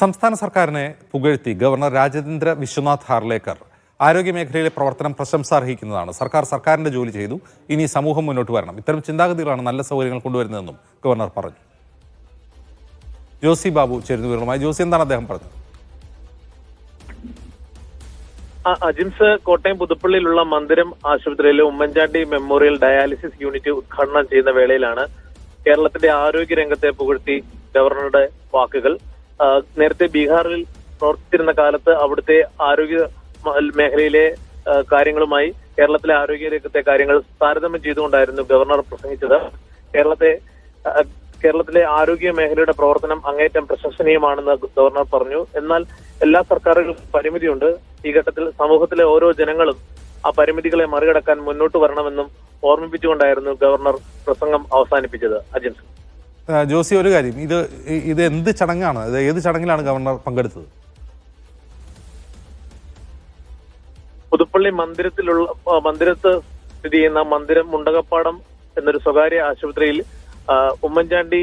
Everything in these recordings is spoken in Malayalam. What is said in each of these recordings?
സംസ്ഥാന സർക്കാരിനെ പുകഴ്ത്തി ഗവർണർ രാജേന്ദ്ര വിശ്വനാഥ് ഹാർലേക്കർ ആരോഗ്യമേഖലയിലെ പ്രവർത്തനം പ്രശംസാർഹിക്കുന്നതാണ് സർക്കാർ സർക്കാരിന്റെ ജോലി ചെയ്തു. ഇനി സമൂഹം മുന്നോട്ട് വരണം. ഇത്തരം ചിന്താഗതികളാണ് നല്ല സൗകര്യങ്ങൾ കൊണ്ടുവരുന്നതെന്നും ഗവർണർ പറഞ്ഞു. ജോസി ബാബു ചേരുന്ന വിവരമായി ജോസി എന്താണ് അദ്ദേഹം പറഞ്ഞത്? അജിംസ് കോട്ടയം പുതുപ്പള്ളിയിലുള്ള മന്ദിരം ആശുപത്രിയിലെ ഉമ്മൻചാണ്ടി മെമ്മോറിയൽ ഡയാലിസിസ് യൂണിറ്റ് ഉദ്ഘാടനം ചെയ്യുന്ന വേളയിലാണ് കേരളത്തിന്റെ ആരോഗ്യ രംഗത്തെ പുകഴ്ത്തി ഗവർണറുടെ വാക്കുകൾ. നേരത്തെ ബീഹാറിൽ പ്രവർത്തിച്ചിരുന്ന കാലത്ത് അവിടുത്തെ ആരോഗ്യ മേഖലയിലെ കാര്യങ്ങളുമായി കേരളത്തിലെ ആരോഗ്യ രംഗത്തെ കാര്യങ്ങൾ താരതമ്യം ചെയ്തുകൊണ്ടായിരുന്നു ഗവർണർ പ്രസംഗിച്ചത്. കേരളത്തെ കേരളത്തിലെ ആരോഗ്യ മേഖലയുടെ പ്രവർത്തനം അങ്ങേറ്റം പ്രശംസനീയമാണെന്ന് ഗവർണർ പറഞ്ഞു. എന്നാൽ എല്ലാ സർക്കാരുകൾക്കും പരിമിതിയുണ്ട്. ഈ ഘട്ടത്തിൽ സമൂഹത്തിലെ ഓരോ ജനങ്ങളും ആ പരിമിതികളെ മറികടക്കാൻ മുന്നോട്ട് വരണമെന്നും ഓർമ്മിപ്പിച്ചുകൊണ്ടായിരുന്നു ഗവർണർ പ്രസംഗം അവസാനിപ്പിച്ചത്. അജിൻസ് ആ, ജോസി ഒരു കാര്യം. ഇത് ഇത് എന്ത് ചടങ്ങാണ്? ഇത് ഏത് ചടങ്ങിലാണ് ഗവർണർ പങ്കെടുത്തത്? പുതുപ്പള്ളി മന്ദിരത്തിലുള്ള മന്ദിരത്ത് സ്ഥിതി ചെയ്യുന്ന മന്ദിരം മുണ്ടകപ്പാടം എന്നൊരു സ്വകാര്യ ആശുപത്രിയിൽ ഉമ്മൻചാണ്ടി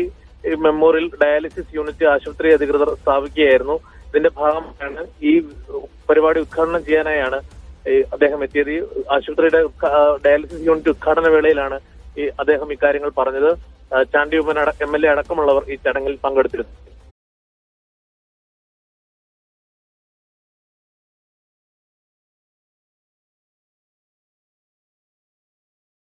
മെമ്മോറിയൽ ഡയാലിസിസ് യൂണിറ്റ് ആശുപത്രി അധികൃതർ സ്ഥാപിക്കുകയായിരുന്നു. ഇതിന്റെ ഭാഗമായാണ് ഈ പരിപാടി ഉദ്ഘാടനം ചെയ്യാനായാണ് അദ്ദേഹം എത്തിയത്. ഈ ആശുപത്രിയുടെ ഡയാലിസിസ് യൂണിറ്റ് ഉദ്ഘാടന വേളയിലാണ് ഈ അദ്ദേഹം ഇക്കാര്യങ്ങൾ പറഞ്ഞത്. ആ, Chandy Oommen M L A അടക്കമുള്ളവർ ഈ ചടങ്ങിൽ പങ്കെടുത്തിരുന്നു.